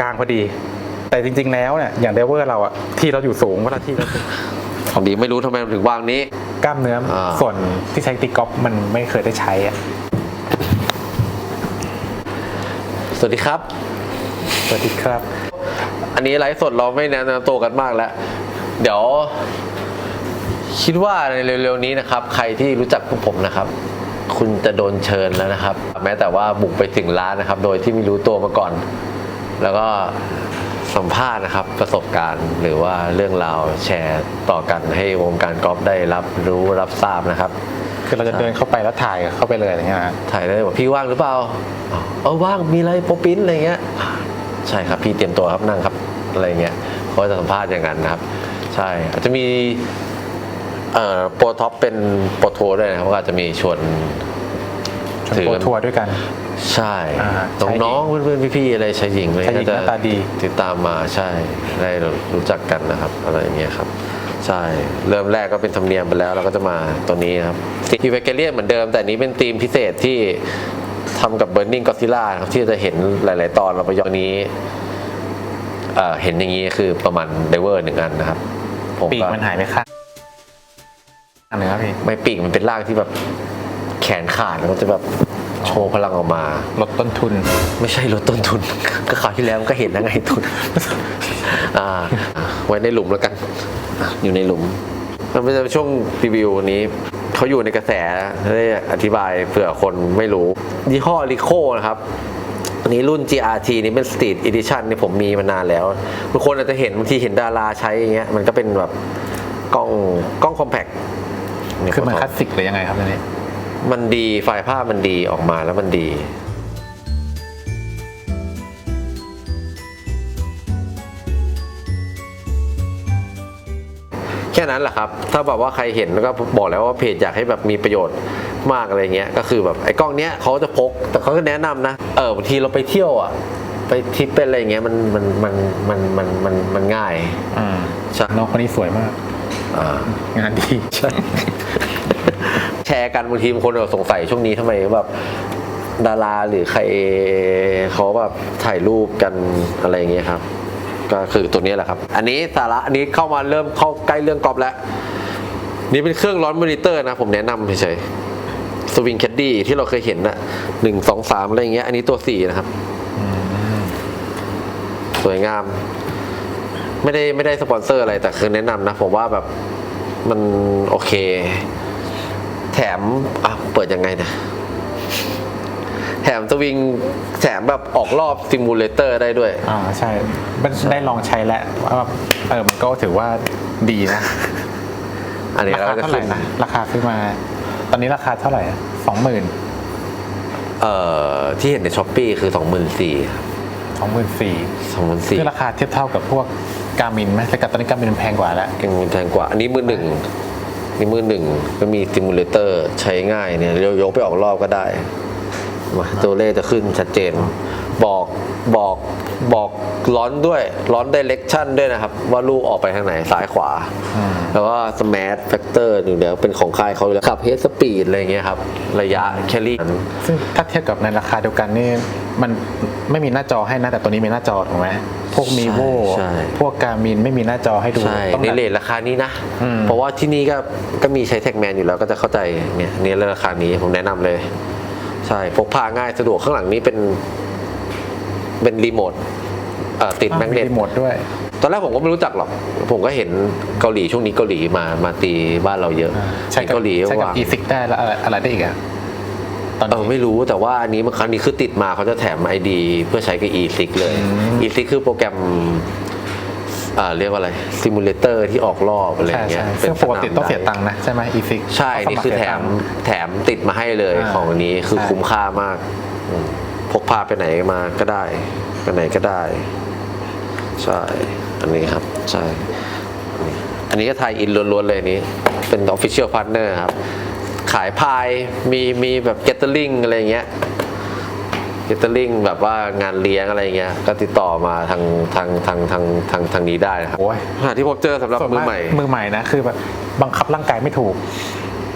กลางพอดี แต่จริง ๆ แล้วเนี่ยอย่างเดเวอร์เราอะที่เราอยู่สูงเวลาที่เราของดีไม่รู้ทำไมมันถึงวางนี้ กล้ามเนื้ออา ส่วนที่ใช้ตีกอล์ฟมันไม่เคยได้ใช้อะสวัสดีครับ สวัสดีครับ อันนี้ไลฟ์สดเราไม่แนะนำตัวกันมากแล้ว เดี๋ยว คิดว่าในเร็วๆนี้นะครับ ใครที่รู้จักพวกผมนะครับ คุณจะโดนเชิญแล้วนะครับ แม้แต่ว่าบุกไปถึงร้านนะครับ โดยที่ไม่รู้ตัวมาก่อน แล้วก็สัมภาษณ์นะครับประสบการณ์หรือว่าเรื่องราวแชร์ต่อกันให้วงการกอล์ฟได้รับรู้รับทราบนะครับ คือเราจะเดินเข้าไปแล้วถ่ายเข้าไปเลยอย่างเงี้ยนะถ่ายได้บอกพี่ว่างหรือเปล่าอ๋อเออว่างมีอะไรโปรปิ้นอะไรเงี้ยอ่าใช่ครับพี่เตรียมตัวครับนั่งครับอะไรเงี้ยเขาจะสัมภาษณ์อย่างนั้นนะครับ ใช่อาจจะมีเอ่อ โปรท็อปเป็นโปรโทรด้วยนะครับก็อาจจะมีชวนชวนถือโปรทัวร์ด้วยกัน ใช่อ่าน้องๆเพื่อนๆพี่ๆอะไรชายหญิงอะไรชายหญิงก็จะหน้าตาดี ติดตามมาใช่ได้รู้จักกันนะครับ อะไรอย่างเงี้ยครับ ใช่ เริ่มแรกก็เป็นธรรมเนียมไปแล้วเราก็จะมาตัวนี้นะครับทีเวเกเลียนเหมือนเดิม แต่อันนี้เป็นธีมพิเศษที่ทำกับ Burning Godzilla ครับที่จะเห็นหลาย ๆ ตอนเราไปย้อนนี้เอ่อเห็นอย่างนี้คือประมาณไดเวอร์หนึ่งอันนะครับผมปีกก็ มันหายไปข้าง อันนึงครับพี่ไม่ปีกมันเป็นร่างที่แบบแขนขาดแล้วก็จะแบบโชว์พลังออกมา ลดต้นทุน ไม่ใช่ลดต้นทุน ก็คราวที่แล้วก็เห็นแล้วไงทุนอ่าไว้ในหลุมแล้วกันอะอยู่ในหลุมมันเป็นช่วงรีวิวนี้ เขาอยู่ในกระแสได้อธิบายเผื่อคนไม่รู้ ยี่ห้อริโคนะครับ อันนี้รุ่น GRT นี่เป็น Street Edition นี่ผมมีมานานแล้วบางคนอาจจะเห็นบางทีเห็นดาราใช้อย่างเงี้ยมันก็เป็นแบบกล้องกล้องคอมแพค คือมันคลาสสิกหรือยังไงครับอันนี้ มันดีไฟล์ภาพมันดีออกมาแล้วมันดี แค่นั้นแหละครับ ถ้าแบบว่าใครเห็นแล้วก็บอกแล้วว่าเพจอยากให้แบบมีประโยชน์มากอะไรเงี้ย ก็คือแบบไอ้กล้องเนี้ยเขาจะพก แต่เขาก็แนะนำนะ เออบางทีเราไปเที่ยวอะ ไปทริปเป็นอะไรเงี้ยมันมันมันมันมันมันมันง่าย อืมใช่น้องคนนี้สวยมากอ่า งานดีใช่แชร์กันบางทีบางคนแบบสงสัยช่วงนี้ทำไมแบบดาราหรือใครเขาแบบถ่ายรูปกันอะไรอย่างเงี้ยครับ ก็คือตัวนี้แหละครับ อันนี้สาระอันนี้เข้ามาเริ่มเข้าใกล้เรื่องกอล์ฟแล้วนี่เป็นเครื่องร้อนมอนิเตอร์นะผมแนะนำเฉยสวิงแคดดี้ที่เราเคยเห็นนะหนึ่งสองสามอะไรอย่างเงี้ย อันนี้ตัวสี่นะครับ สวยงาม ไม่ได้ไม่ได้สปอนเซอร์อะไรแต่คือแนะนำนะ ผมว่าแบบมันโอเค แถมอะเปิดยังไงเนะแถมสวิงแถมแบบออกรอบซิมูเลเตอร์ได้ด้วย อ่าใช่มันได้ลองใช้แล้วว่าแบบเออมันก็ถือว่าดีนะอันนี้ราเราคาก็จะเท่าไหร่ขึ้นนะราคาขึ้นมา ตอนนี้ราคาเท่าไหร่สองหมื่นเอ่อที่เห็นในช้อปปีคือสองหมื่นสี่สองหมื่นสี่สองหมื่นสี่คือราคาเทียบเท่ากับพวก การมินไหมแต่กับตอนนี้การมินมันแพงกว่าแล้วยันแพงกว่า อันนี้มือหนึ่งนี่มือหนึ่งก็มีซิมูเลเตอร์ใช้ง่ายเนี่ยเรียวยกไปออกรอบก็ได้มาตัวเลขจะขึ้นชัดเจน บอกบอกบอกร้อนด้วยร้อน direction ด้วยนะครับ ว่าลูกออกไปทางไหนซ้ายขวาอืมแล้วก็สมาร์ทแฟกเตอร์อยู่แล้วเป็นของค่ายเขาอยู่แล้วขับเฮดสปีดอะไรอย่างเงี้ยครับ ระยะแคลรี่ซึ่งถ้าเทียบกับในราคาเดียวกันนี่มันไม่มีหน้าจอให้นะแต่ตัวนี้มีหน้าจอถูกไหมพวกมีโวใช่พวกการมินไม่มีหน้าจอให้ดูใช่ต้องในแบบเลทราคานี้นะอืมเพราะว่าที่นี่ก็ก็มีใช้แท็กแมนอยู่แล้วก็จะเข้าใจเนี่ยเนี่ยราคานี้ผมแนะนำเลย ใช่พกพาง่ายสะดวกข้างหลังนี้เป็น เป็นรีโมทเอ่อติดแมกเนตรีโมทด้วย ตอนแรกผมก็ไม่รู้จักหรอก ผมก็เห็นเกาหลีช่วงนี้เกาหลีมามาตีบ้านเราเยอะใช้กับเกาหลีใช้กับวางอีฟิกได้แล้วอะไรอะไรได้อีกอะตอนเอนี้อไม่รู้แต่ว่าอันนี้มันครั้งนี้คือติดมาเขาจะแถม ID เพื่อใช้กับ e-six เลยอืม e-six คือโปรแกรมอ่าเรียกว่าอะไรซิมูเลเตอร์ที่ออกรอบอะไรอใช่ย่างเงี้ใช่ยซึ่งปกติต้องเสียนามตังค์นะ ใช่ไหมอีฟิกใช่ นี่คือแถมแถมติดมาให้เลยอ่าของอันนี้คือใช่คุ้มค่ามากอืม พกพาไปไหนมาก็ได้ ไปไหนก็ได้ ใช่ อันนี้ครับ ใช่ อันนี้ก็ไทยอินล้วนๆเลยอันนี้ เป็น Official Partner ครับ ขายพาย มีมีแบบเกตเตอร์ลิงอะไรเงี้ยเกตเตอร์ลิงแบบว่างานเลี้ยงอะไรเงี้ย ก็ติดต่อมาทางทางทางทางทางทางนี้ได้นะครับโอ้ยหาที่ผมเจอสำหรับส่วนมือมากใหม่ มือใหม่นะคือแบบบังคับร่างกายไม่ถูก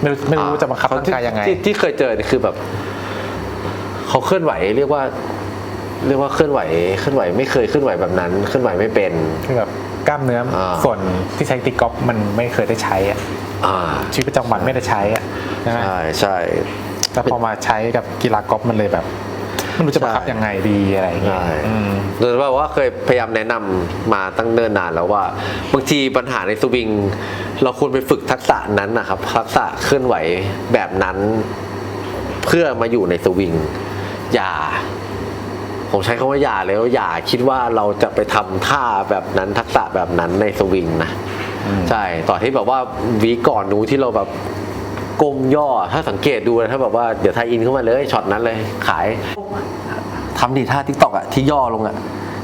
ไม่รู้ไม่รู้จะบังคับร่างกายยังไง ที่ที่เคยเจอนี่คือแบบ เขาเคลื่อนไหวเรียกว่า เรียกว่าเคลื่อนไหว เคลื่อนไหวไม่เคยเคลื่อนไหวแบบนั้น เคลื่อนไหวไม่เป็นคือแบบกล้ามเนื้ออา ส่วนที่ใช้ตีกอล์ฟมันไม่เคยได้ใช้อะอ่าชีวิตประจำวันไม่ได้ใช้อะใช่ไหมใช่ใช่ แต่พอมาใช้กับกีฬากอล์ฟมันเลยแบบไม่รู้จะบังคับใช่ยังไงดีอะไรอย่างเงี้ยใช่ อืม โดยเฉพาะว่าเคยพยายามแนะนำมาตั้งเนิ่นนานแล้วว่า บางทีปัญหาในสวิง เราควรไปฝึกทักษะนั้นนะครับ ทักษะเคลื่อนไหวแบบนั้น เพื่อมาอยู่ในสวิง อย่า ผมใช้คำว่าอย่าเลยว่าอย่าคิดว่าเราจะไปทำท่าแบบนั้นทักษะแบบนั้นในสวิงนะอืมใช่ต่อที่แบบว่าวีคก่อนนู้นที่เราแบบก้มย่อถ้าสังเกตดูนะถ้าแบบว่าเดี๋ยวไทยอินเข้ามาเลยช็อตนั้นเลยขายทำดีท่าทิกตอกอะที่ย่อลงอะ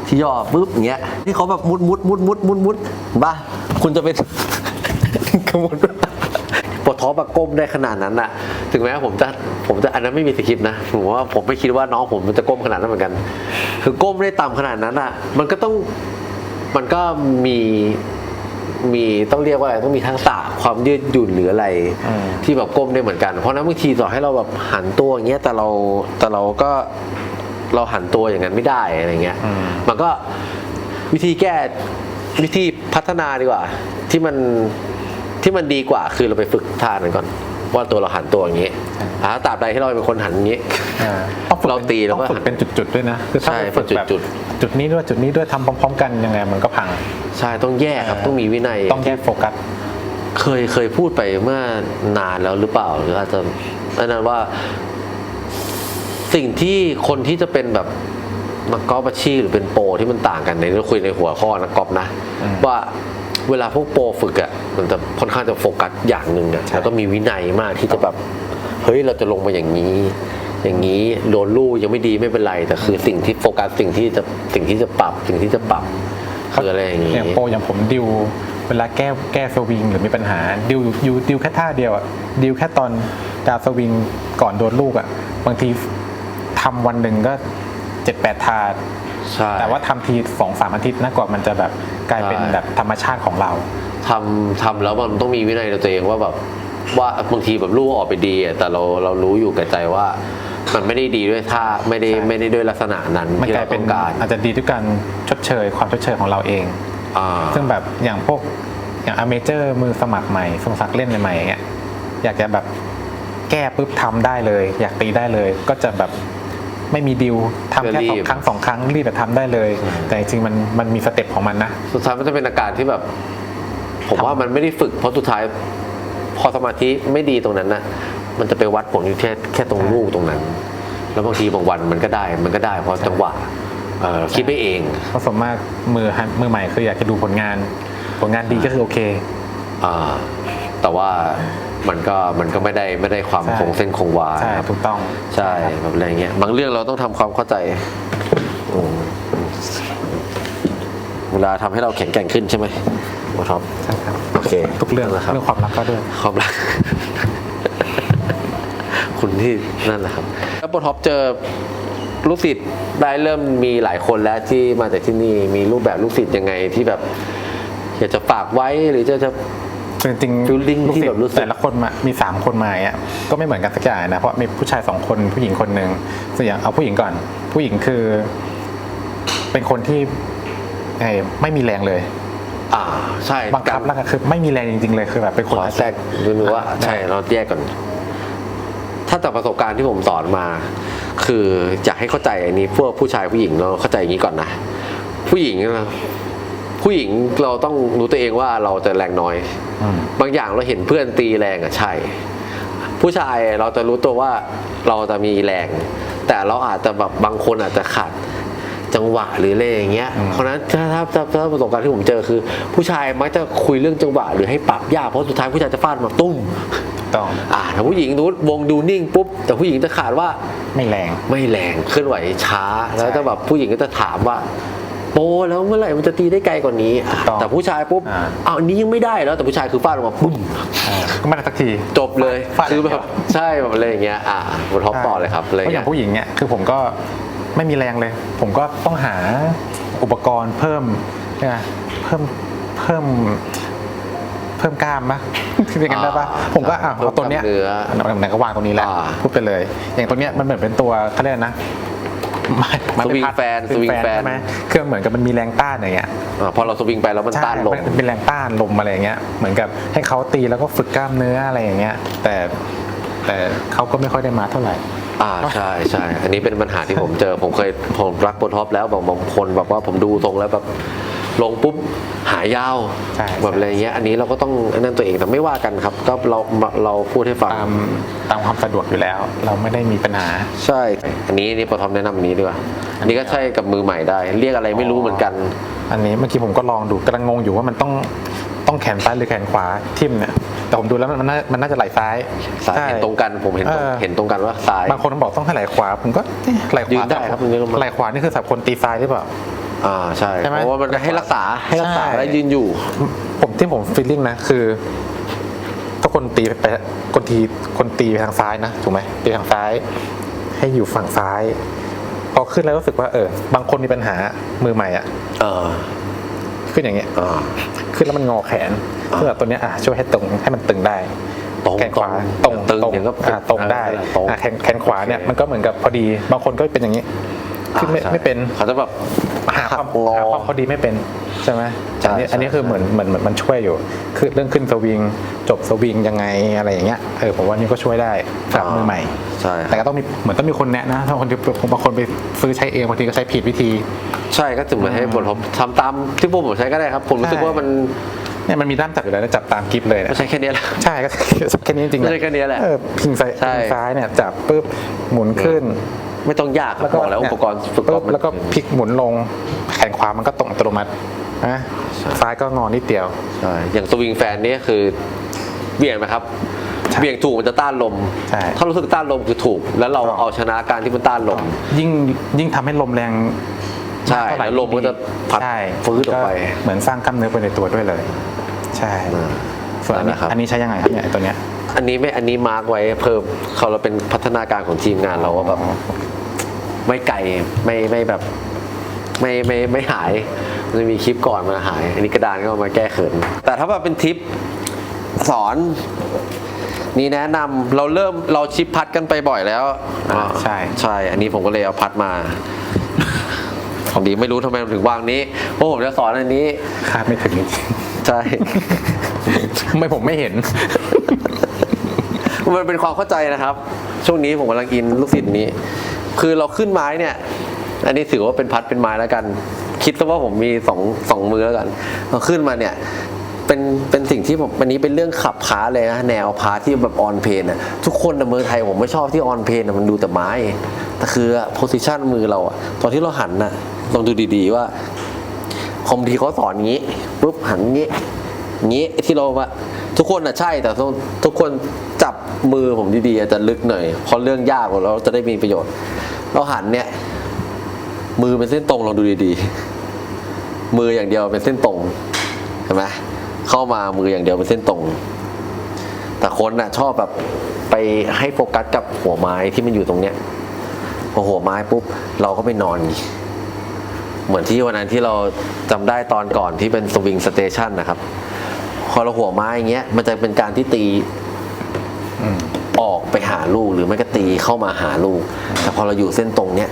ที่ย่อปุ๊บอย่างเงี้ยที่เขาแบบมุดมุดมุดมุดมุดมุดบ้าคุณจะเป็นขมุดปวดท้องแบบก้มได้ขนาดนั้นอะ ถึงแม้ผมจะผมจะอันนั้นไม่มีสคริปต์นะผมว่าผมไม่คิดว่าน้องผมมันจะก้มขนาดนั้นเหมือนกัน คือก้มได้ต่ำขนาดนั้นอะมันก็ต้องมันก็มีมีต้องเรียกว่าอะไรต้องมีทักษะความยืดหยุ่นหรืออะไรอืมที่แบบก้มได้เหมือนกัน เพราะฉะนั้นบางทีต่อให้เราแบบหันตัวอย่างเงี้ยแต่เราแต่เราก็เราหันตัวอย่างนั้นไม่ได้อะไรเงี้ยอืมมันก็วิธีแก้วิธีพัฒนาดีกว่า ที่มันที่มันดีกว่าคือเราไปฝึกท่านั้นก่อน ว่าตัวเราหันตัวอย่างงี้อ่าตราบใดที่เราเป็นคนหันอย่างงี้อ่าต้องฝึกเราตีแล้วก็ต้องฝึกเป็นจุดๆด้วยนะคือถ้าใช่ไปฝึกแบบเป็นจุดจุดนี้ด้วยจุดนี้ด้วยทำพร้อม ๆ กันยังไงมันก็พังใช่ต้องแยกครับเออต้องมีวินัยต้องแยกโฟกัสเคยเคยพูดไปเมื่อนานแล้วหรือเปล่าหรืออาจจะอันนั้นว่า สิ่งที่คนที่จะเป็นแบบนักกอล์ฟอาชีพหรือเป็นโปรที่มันต่างกันในเราคุยในหัวข้อนักกอล์ฟนะอืมว่า เวลาพวกโปรฝึกอะมันจะค่อนข้างจะโฟกัสอย่างหนึ่งอะใช่แล้วก็มีวินัยมากที่จะแบบเฮ้ยเราจะลงมาอย่างนี้ อย่างนี้โดนลู่ยังไม่ดีไม่เป็นไรแต่คือสิ่งที่โฟกัสสิ่งที่จะสิ่งที่จะปรับสิ่งที่จะปรับคืออะไรอย่างนี้อย่างโปรอย่างผมดิวเวลาแก้แก้สวิงหรือมีปัญหาดิวดิวดิวแค่ท่าเดียวอะดิวแค่ตอนดาวสวิงก่อนโดนลูกอะบางทีทำวันหนึ่งก็เจ็ดแปดทา ใช่แต่ว่าทำทีสองสามอาทิตย์นะกว่ามันจะแบบกลายเป็นใช่ แบบธรรมชาติของเรา ทำทำแล้วมันต้องมีวินัยในตัวเองว่าแบบว่าบางทีแบบลูกออกไปดีอะแต่เราเรารู้อยู่แก่ใจว่า มันไม่ได้ดีด้วยท่าไม่ได้ใช่ ไม่ได้ด้วยลักษณะนั้นมันที่กลาเรายเป็ต้นองการอาจจะดีด้วยการชดเชย ความชดเชยของเราเอง อ่า ซึ่งแบบอย่างพวกอย่างอเมเจอร์มือสมัครใหม่สมัครเล่นใหม่ๆอย่างเงี้ยอยากจะแบบแก้ปุ๊บทำได้เลย อยากตีได้เลย ก็จะแบบ ไม่มีดิวทำแค่สองครั้งสองครั้งรีบแบบทำได้เลย แต่จริงๆมันมันมีสเต็ปของมันนะ สุดท้ายมันจะเป็นอาการที่แบบ ผมทำว่ามันไม่ได้ฝึกเพราะสุดท้าย พอสมาธิไม่ดีตรงนั้นนะมันจะไปวัดผลอยู่แค่แค่ตรงลูกตรงนั้น แล้วบางทีบางวันมันก็ได้ มันก็ได้เพราะจังหวะเออคิดไม่เองเพราะสมมากมือหันมือใหม่คืออยากจะดูผลงาน ผลงานดีก็คือโอเคอ่าแต่ว่า มันก็มันก็ไม่ได้ไม่ได้ความใช่ คงเส้นคงวาใช่นะครับถูกต้อง ใช่แบบอะไรเงี้ยบางเรื่องเราต้องทำความเข้าใจอืมเวลาทำให้เราแข็งแกร่งขึ้นใช่ไหมโอท็อปใช่ครับโอเคทุกเรื่องนะครับ เรื่องความรักก็ด้วย ความรัก คุณที่นั่นแหละครับ แล้วโปรท็อปเจอลูกศิษย์ได้เริ่มมีหลายคนแล้วที่มาจากที่นี่มีรูปแบบลูกศิษย์ยังไงที่แบบอยากจะฝากไว้หรือจะจะ จริงๆ Feeling ลูกที่ศิษแบบรู้ย์สึกแต่ละคนมามีสามคนมาอะก็ไม่เหมือนกันสักอย่างนะเพราะมีผู้ชายสองคนผู้หญิงคนหนึ่งส่วนอย่างเอาผู้หญิงก่อน ผู้หญิงคือ เป็นคนที่ไงไม่มีแรงเลยอ่าใช่บังคับแล้วก็คือไม่มีแรงจริง ๆ เลยคือแบบเป็นขคนอแทรกดูนึงว่าได้ใช่เราแยกก่อน ถ้าจากประสบการณ์ที่ผมสอนมา คืออยากให้เข้าใจอันนี้พวกผู้ชายผู้หญิงเราเข้าใจอย่างนี้ก่อนนะผู้หญิงนะผู้หญิงเราต้องรู้ตัวเองว่าเราจะแรงน้อยอืม บางอย่างเราเห็นเพื่อนตีแรงอะใช่ ผู้ชายเราจะรู้ตัวว่าเราจะมีแรง แต่เราอาจจะแบบบางคนอาจจะขาดจังหวะหรืออะไรอย่างเงี้ยอืมเพราะฉะนั้นถ้าถ้าถ้าถ้าประสบการณ์ที่ผมเจอคือ ผู้ชายมักจะคุยเรื่องจังหวะหรือให้ปรับยากเพราะสุดท้ายผู้ชายจะฟาดมาตุ้มถูกต้องอ่าถ้าผู้หญิงนู้วงดูนิ่งปุ๊บแต่ผู้หญิงจะขาดว่าไม่แรงไม่แรงเคลื่อนไหวช้า แล้วจะแบบผู้หญิงก็จะถามว่า โปแล้วเมื่อไหร่มันจะตีได้ไกลกว่านี้อะถูกต้องแต่ผู้ชายปุ๊บอ่า อ้าวอันนี้ยังไม่ได้แล้วแต่ผู้ชายคือฟาดออกมาปุ้มเออก็ไม่ได้สักที จบเลยฟาด คือแบย่างเดีบยวใช่แบบอะไรอย่างเงี้ยอ่าบนท็อปต่อเลยครับอะไรเพราะอเงี้ย่าย งผู้หญิงเนี่ยคือผมก็ไม่มีแรงเลย ผมก็ต้องหาอุปกรณ์เพิ่มนะเพิ่มเพิ่มเพิ่มกล้ามปะเป็นกันได้ปะอ่าผมก็อะเพิ่มเอาตัวเนี้ยกล้ามเนื้อไหนก็วางตรงนี้แหละอ่า พูดไปเลย อย่างตัวเนี้ยมันเหมือนเป็นตัวเขาเรียกนะ มันมันเป็สวิงพัดแฟนสวิงสวิงแฟนใช่ไหมเครื่องเหมือนกับมันมีแรงต้านอย่างเงี้ยอ่าพอเราสวิงไปแล้วมันใช่ต้านลมมันเป็นแรงต้านลมอะไรอย่างเงี้ยเหมือนกับให้เขาตีแล้วก็ฝึกกล้ามเนื้ออะไรอย่างเงี้ย แต่แต่เขาก็ไม่ค่อยได้มาเท่าไหร่อ่าใช่ใช่อันนี้เป็นปัญหาที่ผมเจอ ผมเคยผมรักโปรท็อปแล้วบางบางคนแบบว่าผมดูทรงแล้วแบบ ลงปุ๊บหายยาวใช่แบบอะไรเงี้ยอันนี้เราก็ต้องนั่นตัวเองแต่ไม่ว่ากันครับ ก็เราเราพูดให้ฟัง ตามตามความสะดวกอยู่แล้ว เราไม่ได้มีปัญหา ใช่ อันนี้นี่โปรท็อปแนะนำอันนี้ดีกว่าอันนี้ก็ใช่กับมือใหม่ได้ เรียกอะไรไม่รู้เหมือนกัน อันนี้เมื่อกี้ผมก็ลองดูกำลังงงอยู่ว่ามันต้องต้องแขนซ้ายหรือแขนขวาทิ่มเนี่ยแต่ผมดูแล้วมันมันน่ามันน่าจะไหล่ซ้ายสายใช่ เห็นตรงกันผมเห็นตรงเออ เห็นตรงกันว่าซ้าย บางคนบอกต้องให้ไหล่ขวา ผมก็เอ๊ะไหล่ขยืวานได้ครับยืนลงมา ไหล่ขวานี่คือสำหรับคนตีซ้ายหรือเปล่า อ่าใช่ใช่ไหม เพราะว่ามันให้รักษาให้รักษาใช่ และยืนอยู่ ผมที่ผมฟีลลิ่งนะคือถ้าคนตีไปคนตีคนตีไปทางซ้ายนะถูกไหมตีทางซ้าย ให้อยู่ฝั่งซ้าย พอขึ้นแล้วรู้สึกว่าเออ บางคนมีปัญหามือใหม่อะ เออขึ้นอย่างเงี้ย อ่า ขึ้นแล้วมันงอแขนอ่าซึ่งแบบตัวเนี้ยอะช่วยให้ตรงให้มันตึงได้ ตรงแขนขวาตตรรงงตึงตรงเดี๋ยวก็อะตรงได้เออตรง อะแขนแขนขวาเนี่ยโอเคมันก็เหมือนกับพอดี บางคนก็เป็นอย่างนี้ ขึ้นไม่อ่าใช่ไม่เป็น เขาจะแบบ หาความงอหาความพอดีไม่เป็นใช่ไหมใช่อันนี้ใช่อันนี้คือเหมือนเหมือนเหมือนมันช่วยอยู่ คือเรื่องขึ้นสวิงจบสวิงยังไงอะไรอย่างเงี้ยเออผมว่านี่ก็ช่วยได้สำหรับมือใหม่ใช่แต่ก็ต้องมีเหมือนต้องมีคนแนะนะถ้าคนที่บางคนไปซื้อใช้เองบางทีก็ใช้ผิดวิธี ใช่ก็ถึงมาให้ผลผมทำตามที่พวกผมใช้ก็ได้ครับ ผมรู้สึกใช่ว่ามันเนี่ยมันมีด้ามจับอยู่แล้วนะจับตามกิฟเลยนะไม่ใช่แค่นี้แหละใช่ก็แค่นี้จริงๆไม่ใช่แค่นี้แหละเออพิงซ้ายใช่พิงซ้ายเนี่ยจับปุ๊บหมุนขึ้น ไม่ต้องยากครับบอกแล้วอุปกรณ์ฝึกปุ๊กบมัน แล้วก็พลิกหมุนลงแขนขวามันก็ตรงอัตโนมัตินะใช่ ซ้ายก็งอนิดเดียว ใช่อย่างสวิงแฟนนี่คือเบี่ยงนะครับใช่เบี่ยงถูกมันจะต้านลม ใช่ถ้ารู้สึกต้านลมคือถูก แล้วเราถูก เอาชนะการที่มันต้านลม ยิ่งยิ่งทำให้ลมแรงใช่มากเท่าไหร่แล้วลมก็จะพัดใช่ฟื้นออกไปเหมือนสร้างกล้ามเนื้อไปในตัวด้วยเลย ใช่อ่าส่วนอันนี้นั่นแหละครับ อันนี้ใช้ยังไงครับเนี่ยไอ้ตัวเนี้ย อันนี้ไม่อันนี้มาร์กไว้เพิ่มเขาเราเป็นพัฒนาการของทีมงานเราว่าแบบ ไม่ไกลไม่ไม่แบบไม่ไม่ไม่หายมันจะมีคลิปก่อนมาหาย อันนี้กระดานก็เอามาแก้เขิน แต่ถ้าแบบเป็นทิปสอนนี่แนะนำเราเริ่มเราชิปพัดกันไปบ่อยแล้วอ่าใช่ใช่ อันนี้ผมก็เลยเอาพัดมาผมดีไม่รู้ทำไมมันถึงวางนี้เพราะผมจะสอนอันนี้คาดไม่ถึงจริงใช่ๆทำไมผมไม่เห็น มันเป็นความเข้าใจนะครับ ช่วงนี้ผมกำลังอินลูกศิษย์นี้ คือเราขึ้นไม้เนี่ย อันนี้ถือว่าเป็นพัดเป็นไม้แล้วกัน คิดซะว่าผมมีสองสองมือแล้วกันเราขึ้นมาเนี่ยเป็นเป็นสิ่งที่ผมวันนี้เป็นเรื่องขับพาเลยนะแนวพาที่แบบออนเพนอะทุกคนในเมืองไทยผมไม่ชอบที่ออนเพนมันดูแต่ไม้แต่คือโพสิชันมือเราอะตอนที่เราหันน่ะลองดูดีๆว่าคอมทีเขาสอนงี้ปุ๊บหันงี้งี้ที่เราว่าทุกคนอะใช่แต่ทุกทุกคนจับมือผมดีๆจจะลึกหน่อยเพราะเรื่องยากกว่าเราจะได้มีประโยชน์ เราหันเนี่ย มือเป็นเส้นตรงลองดูดีๆ มืออย่างเดียวเป็นเส้นตรงเห็นไหมเข้ามามืออย่างเดียวเป็นเส้นตรง แต่คนน่ะชอบแบบไปให้โฟกัสกับหัวไม้ที่มันอยู่ตรงเนี้ยพอหัวไม้ปุ๊บเราก็ไปนอน เหมือนที่วันนั้นที่เราจำได้ตอนก่อนที่เป็นสวิงสเตชันนะครับ พอเราหัวไม้อย่างเงี้ย มันจะเป็นการที่ตี อืม ออกไปหาลูกหรือไม่ก็ตีเข้ามาหาลูก แต่พอเราอยู่เส้นตรงเนี้ย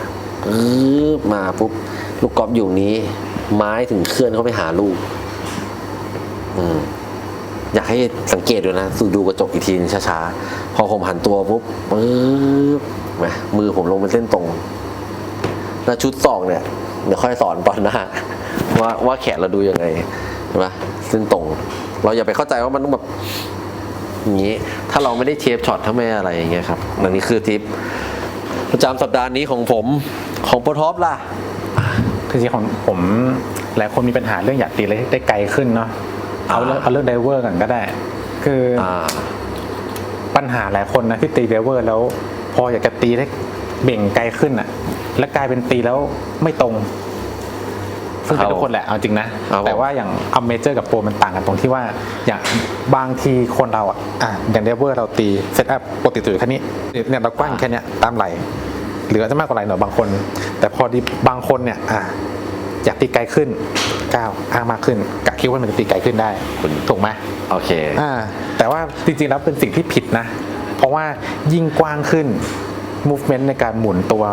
มาปุ๊บลูกกอล์ฟอยู่นี้ ไม้ถึงเคลื่อนเข้าไปหาลูก อืมอยากให้สังเกตดูนะสูดูกระจกอีกทีนึงช้าๆ พอผมหันตัวปุ๊บปึ๊บมมือผมลงเป็นเส้นตรงแล้วชุดสองเนี่ย เดี๋ยวค่อยสอนตอนหน้า ว่าว่าแขนเราดูยังไง ใช่ไหมเส้นตรง เราอย่าไปเข้าใจว่ามันต้องแบบ อย่างนี้ ถ้าเราไม่ได้เทปช็อตถ้าไม่อะไรอย่างเงี้ยครับอันนี้คือทิปประจำสัปดาห์นี้ของผมของโปรท็อปล่ะคือจริงๆของผมหลายคนมีปัญหาเรื่องอยากตีได้ได้ไกลขึ้นเนาะเอาเรื่องอ่าเอาเรื่องไดเวอร์ก่อนก็ได้ คือออ่าปัญหาหลายคนนะที่ตีไดเวอร์แล้ว พออยากจะตีได้เบ่งไกลขึ้นอะแล้วกลายเป็นตีแล้วไม่ตรง ซึ่งเป็นทุกคนแหละเอาจริงนะครับผมแต่ว่าอย่างอัมเมเจอร์กับโปรมันต่างกันตรงที่ว่าอย่างบางทีคนเราอะอะอย่างไดเวอร์เราตีเซตอัพปกติตัวอยู่แค่นี้เนี่ยเรากว้างแค่เนี้ยตามไหลหรืออาจจะมากกว่าไหลหน่อยบางคน แต่พอดีบางคนเนี่ยอะอยากตีไกลขึ้นก้าวอ้างมากขึ้นกะคิดว่ามันจะตีไกลขึ้นได้คุณถูกไหมโอเคอ่าแต่ว่าจริงๆแล้วเป็นสิ่งที่ผิดนะ เพราะว่ายิ่งกว้างขึ้น movement ในการหมุนตัว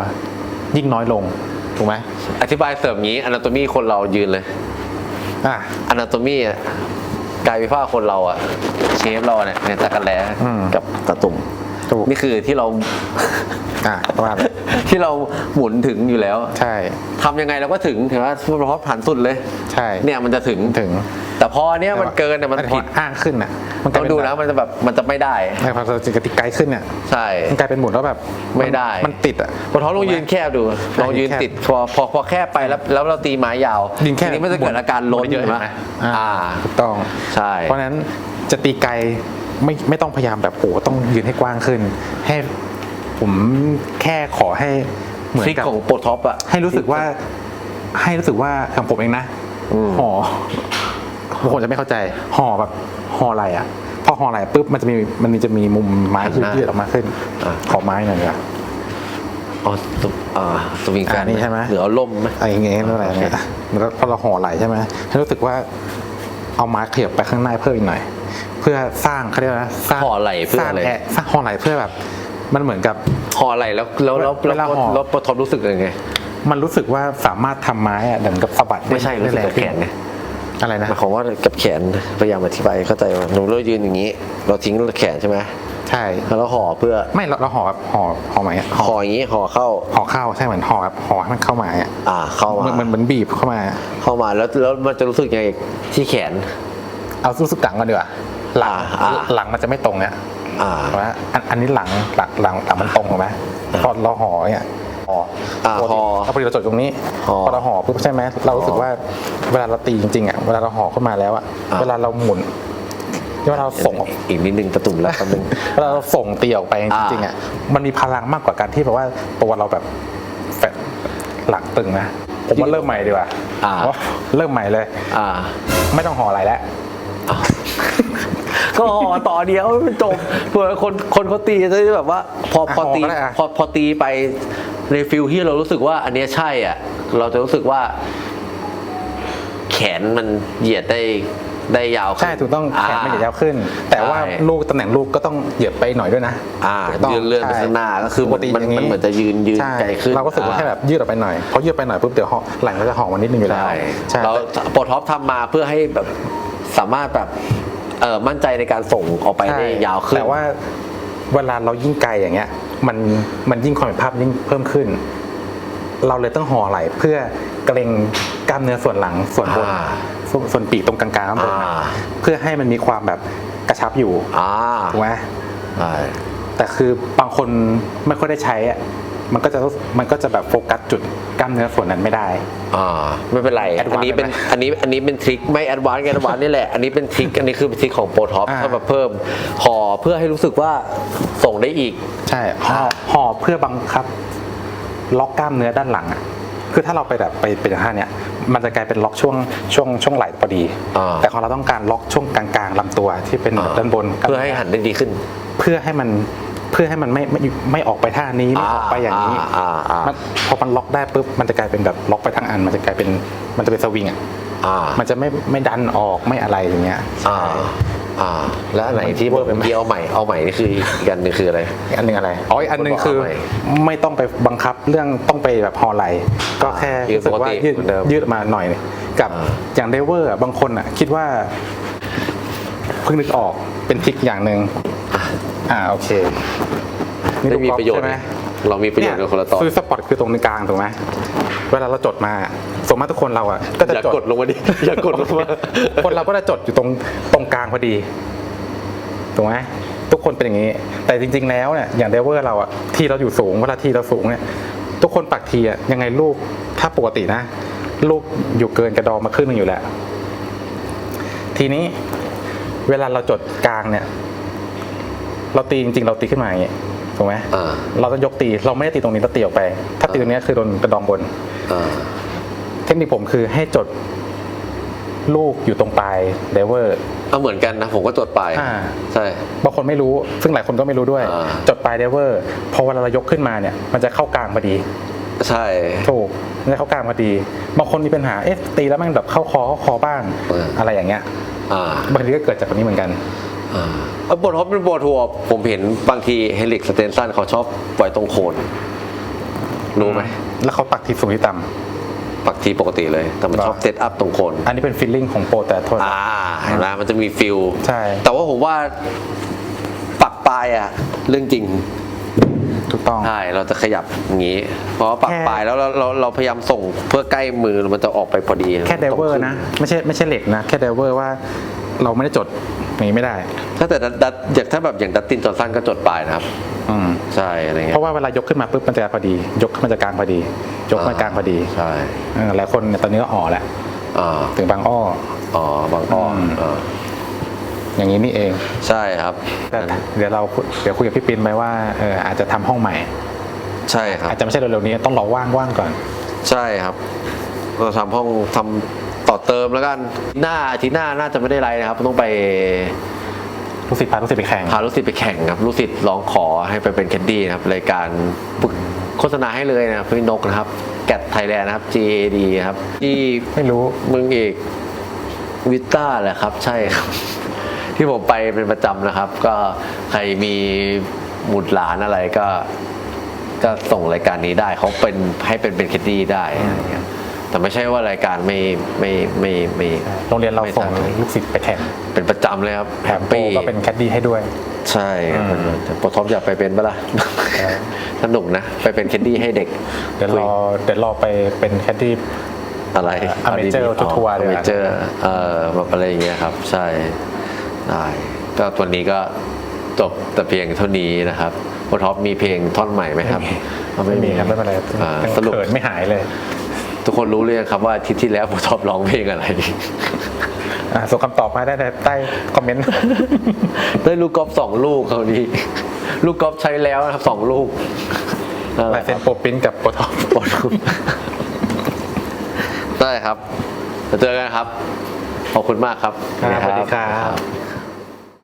ยิ่งน้อยลง ถูกไหมอธิบายเสริมงี้อนาโตมีคนเรายืนเลยอ่าอนาโตมีกายวิภาคคนเราอะเชฟเราเนี่ยในตะกันแล้อืม กับตะตุ่มถูกนี่คือที่เรา อ่าประมาณนั้นที่เราหมุนถึงอยู่แล้วใช่ ทำยังไงเราก็ถึงถือว่าเพราะผ่านสุดเลยใช่ เนี่ยมันจะถึงถึง แต่พอเนี้ยมันเกินเนี่ยมันแต่พอผิดอ้างขึ้นอะมันกต้ลาอยงเป็นดูนะมันจะแบบมันจะไม่ได้ในพอเราจริงกติไกลขึ้นเนี่ยใช่มันกลายเป็นหมุนแล้วแบบไม่ได้มันติดอะพอท้องลองยืนแคบดูลองยืนแคบติดพอพอพอแคบไปแล้วแล้วเราตีไม้ยาวยืนแคบทีนี้มันจะเกิดอาการล้นเยอะเห็นไหมไหมอ่าอ่าถูกต้องใช่เพราะฉะนั้นจะตีไกลไม่ไม่ต้องพยายามแบบโอ้ต้องยืนให้กว้างขึ้น ให้ผมแค่ขอให้เหมือนทริกกับของโปรท็อปอะให้รู้สึกว่าให้รู้สึกว่าของผมเองนะอืมห่อ บางคนจะไม่เข้าใจห่อแบบห่อไหลอะพอห่อไหลปุ๊บมันจะมีมันมีจะมีมุมไม้ที่ยืดออกมาขึ้นขอไม้หน่อยดีกว่าอ๋อตัวอ่าสวิงแฟนอ่านี่ใช่ไหมหรือเอาล่มไหมอะไรอย่างเงี้ยอะไรอย่างเงี้ยแล้วพอเราห่อไหลใช่ไหมให้รู้สึกว่าเอาไม้ขยับไปข้างหน้าเพิ่มอีกหน่อย เพื่อสร้างเขาเรียกว่าสร้างห่อไหล่เพื่อสร้างอะไรแสร้างห่อไหลเพื่อแบบ มันเหมือนกับห่อไหลแล้วแล้วแล้วเวลาห่อแล้วโปรท็อปรู้สึกยังไงมันรู้สึกว่าสามารถทำไม้อะเหมือนกับสะบัดด้ไม่ใช่รู้สึกกับแขนไง อะไรนะหมายความว่ากับแขนพยายามอธิบายให้เข้าใจว่าหนูเรายืนอย่างนี้ เราทิ้งแขนใช่ไหมใช่แล้วเราห่อเพื่อไม่เราเราห่อแบบห่อห่อไหมอะห่ออย่างนี้ห่อเข้าห่อเข้าใช่เหมือนห่อแบบห่อให้มันเข้ามาอะอ่าเข้ามามันมันเหมือนบีบเข้ามา เข้ามาแล้วแล้วมันจะรู้สึกยังไงที่แขน เอารู้สึกหลังก่อนดีกว่าหลังอ่าหลังมันจะไม่ตรงเนี่ยอ่าถูกไหมอันอันนี้หลังหลังหลังหลังมันตรงถูกไหมพอเราห่อเนี่ย ห่ออ่าปกติห่อเอาพอดีเราจดตรงนี้ห่อพอเราห่อปุ๊บใช่ไหมเรารู้สึกว่าเวลาเราตีจริงๆอะเวลาเราห่อขึ้นมาแล้วอะอ่า เวลาเราหมุนเวลาเราส่งออก อีกนิดนึงตะตุ่มแล้วคำนึง เวลาเราส่งตีออกไปจริงๆอะ มันมีพลังมากกว่าการที่แบบว่าตัวเราแบบแฟดหลังตึงนะ ผมว่าเริ่มใหม่ดีกว่าอ่า เพราะเริ่มใหม่เลย อ่า ไม่ต้องห่ออะไรแล้ว ก็ห่อต่อเดียวมันจบเผื่อคนคนเขาตีจะได้แบบว่า พออะพอตีห่อก็ได้อะพอพอตีไป ในฟิลที่เรารู้สึกว่าอันเนี้ยใช่อะ เราจะรู้สึกว่า แขนมันเหยียดได้ได้ยาวขึ้นใช่ถูกต้องแขนไม่ได้ยาวขึ้น แต่ว่าใช่ลูกตำแหน่งลูกก็ต้องเหยียบไปหน่อยด้วยนะอ่าถูกต้องยืนเลื่อนไปใช่ข้างหน้าก็คือปกติมันอย่างมันเหมือนจะยืนยืนใช่ไกลขึ้นเราก็รู้สึกว่าอ่าให้แบบยืดออกไปหน่อยพอยืดไปหน่อยปุ๊บเดี๋ยวห่อหลังก็จะห่อมานิดนึงอยู่แล้วใช่ใช่เราโปรท็อปทำมาเพื่อให้แบบสามารถแบบเออมั่นใจในการส่งออกไปได้ใช่ยาวขึ้นแต่ว่าเวลาเรายิ่งไกลอย่างเงี้ย มันมันยิ่งความเป็นภาพยิ่งเพิ่มขึ้น เราเลยต้องห่อไหล่เพื่อเกรงกล้ามเนื้อส่วนหลังส่วนบนอ่าส่วนส่วนปีกตรงกลางๆข้างบนอะอ่าเพื่อให้มันมีความแบบกระชับอยู่อ่าถูกไหมใช่แต่คือบางคนไม่ค่อยได้ใช้อะ มันก็จะรู้มันก็จะแบบโฟกัสจุดกล้ามเนื้อส่วนนั้นไม่ได้ อ่าไม่เป็นไร Advance อันนี้เป็นไปไหมอันนี้อันนี้เป็นทริคไม่แอดวานซ์แอดวานซ์นี่แหละ อันนี้เป็นทริคอันนี้คือทริคของโปรท็อปอ่าเพื่อมาเพิ่มห่อเพื่อให้รู้สึกว่าส่งได้อีก ใช่ห่อห่อเพื่อบังคับ ล็อกกล้ามเนื้อด้านหลังอะคือถ้าเราไปแบบไปเป็นท่าเนี้ยมันจะกลายเป็นล็อกช่วงช่วงช่วงไหล่พอดี อ่า แต่ของเราต้องการล็อกช่วงกลางๆลำตัวที่เป็นแบบด้านบนเพื่อให้หันได้ดีขึ้น เพื่อให้มัน เพื่อให้มันไม่ไม่ไม่ออกไปท่านี้ไม่ออกไปอย่างนี้อ่าอ่ามันพอมันล็อกได้ปุ๊บมันจะกลายเป็นแบบล็อกไปทั้งอัน มันจะกลายเป็นมันจะเป็นสวิงอะอ่ามันจะไม่ไม่ดันออกไม่อะไรอย่างเงี้ยอ่าอ่าแล้วอันไหนที่บอกเมื่อกี้เอาใหม่เอาใหม่นี่คืออีกอันหนึงคืออะไรอีกอันหนึ่งอะไรอ๋ออีกอันหนึ่งคือเอาใหม่ไม่ต้องไปบังคับเรื่องต้องไปแบบฮอไหลก็แค่ยืดรู้สึกว่าปกติยืดเหมือนเดิมยืดมาหน่อยกับอ่าอย่างเดเวอร์บางคนอะ คิดว่าเพิ่งนึกออกเป็นทริกอย่างหนึ่ง อ่าโอเคไม่มีลูกกอล์ฟประโยชน์ใช่ไหมเรามีประโยชน์กันคนละตอนคือสปอตคือตรงกลางถูกไหมเวลาเราจดมาสมมติทุกคนเราอะก็จะอย่าจดกดลงมาดิอย่ากดลงมาคนเราก็จะจดอยู่ตรงตรงกลางพอดีถูกไหมทุกคนเป็นอย่างนี้ แต่จริง ๆ แล้วเนี่ยอย่างเดเวอร์เราอะที่เราอยู่สูงเวลาที่เราสูงเนี่ย ทุกคนปักทีอะยังไงลูกถ้าปกตินะ ลูกอยู่เกินกระดองมาครึ่งหนึงอยู่แล้วทีนี้เวลาเราจดกลางเนี่ย เราตีจริงๆ เราตีขึ้นมาอย่างนี้ถูกไหมอ่า เราต้องยกตีเราไม่ได้ตีตรงนี้เราตีออกไป ถ้าตีตรงนี้คือโดนกระดองบน อ่า เทคนิคผมคือให้จดลูกอยู่ตรงปลายเดเวอร์ เอาเหมือนกันนะ ผมก็จดไปอ่า ใช่ บางคนไม่รู้ ซึ่งหลายคนก็ไม่รู้ด้วย อ่า จดปลายเดเวอร์พอเวลาเรายกขึ้นมาเนี่ย มันจะเข้ากลางพอดี ใช่ ถูกแล้วเขากลางพอดี บางคนมีปัญหา เอ๊ะตีแล้วแมันแบบเข้าคอเข้าคอบ้าง เอออ อะไรอย่างเงี้ย อ่า บางทีก็เกิดจากตรงนี้เหมือนกันอ่าเออ บทฮอปเป็นบททัวร์ผมเห็นบางทีเฮลิกสเตนซันเขาชอบปล่อยตรงโคน รู้ไหม แล้วเขาปักที่สูงที่ต่ปักทีปกติเลย แต่มันหรอชอบเซตอัพตรงโคนำอันนี้เป็นฟีลลิ่งของโปรแต่โทษอ่าเห็นไหมมันจะมีฟิลใช่ แต่ว่าผมว่าปักปลายอะเรื่องจริงถูกต้องใช่เราจะขยับอย่างนี้ เพราะว่าปักแค่ปลายแล้วเราเราเราพยายามส่งเพื่อใกล้มือมันจะออกไปพอดี แค่เดเวอร์นะ ไม่ใช่ไม่ใช่เหล็กนะ แค่เดเวอร์ว่าเราไม่ได้จด อย่างนี้ไม่ได้ ถ้าแต่ดัดดัดอย่างถ้าแบบอย่างดัตตินจอร์นสันก็จดปลายนะครับ อืมใช่อะไรเงี้เพยราะว่าเวลายกขึ้นมาปุ๊บมันจะพอดี ยกขึ้นมาจากกลางพอดี ยกมากลางพอดีใช่เออหลายคนเนี่ยตอนนี้ก็อ่อแล้วอ่าถึงบางอ้ออ๋อบางอ้ออมอ่าอย่างนี้นี่เองใช่ครับแต่เดี๋ยวเราคุยเดี๋ยวคุยกับพี่ปินไปว่าเอออาจจะทำห้องใหม่ ใช่ครับอาจจะไม่ใช่เร็วๆนี้ต้องรอว่างๆก่อน ใช่ครับเราทำห้องทำต่อ เติมแล้วกันหน้าอาทิตย์หน้าน่าจะไม่ได้ไรนะครับต้องไปลูกศิษย์พาลูกศิษย์ไปแข่งพาลูกศิษย์ไปแข่งครับลูกศิษย์ร้องขอให้ไปเป็นแคดดี้นะครับรายการโฆษณาให้เลยนะครับพี่นกนะครับ แกดไทยแลนด์นะครับ GAD ครับที่ไม่รู้มึงเอกวิต้าแหละครับ ใช่ครับ ที่ผมไปเป็นประจำนะครับ ก็ใครมีหมุดหลานอะไรก็ ก็ส่งรายการนี้ได้เขาเป็นให้เป็นเป็นแคดดี้ได้อะไรเงี้ย แต่ไม่ใช่ว่ารายการไม่ไม่ไม่ไม่โรงเรียนเราไม่ส่งทำลูกศิษย์ไปแข่งเป็นประจำเลยครับแถมโปรก็เป็นแคดดี้ให้ด้วย ใช่ครับอืมแต่โปรท็อปอยากไปเป็นปะล่ะเออสนุกนะ ไปเป็นแคดดี้ให้เด็ก เดี๋ยวรอเดี๋ยวรอไปเป็นแคดดี้อะไรเอ่อ Amateur ทัวร์ๆอเลยอะเมเจอร์เอ่อแบบอะไรอย่างเงี้ยครับ ใช่ได้ก็ตัวนี้ก็จบแต่เพียงเท่านี้นะครับโปรท็อปมีเพลงท่อนใหม่ไหมครับอ๋อไม่มีครับไม่เป็นไรอ่ายังสรุปเขินไม่หายเลย ทุกคนรู้เรื่องครับว่าอาทิตย์ที่แล้วโปรท็อปร้องเพลงอะไรอะส่งคำตอบมาได้ในใต้คอมเมนต์ ได้ลูกกอล์ฟสองลูกคราวนี้ ลูกกอล์ฟใช้แล้วนะครับสองลูกนั่นแหลายละคเซ็รันบโปรปรินท์กับโปรท็อปปวดหัวได้ครับจะเจอกันครับ ขอบคุณมากครับ ครับสวัสดีครับ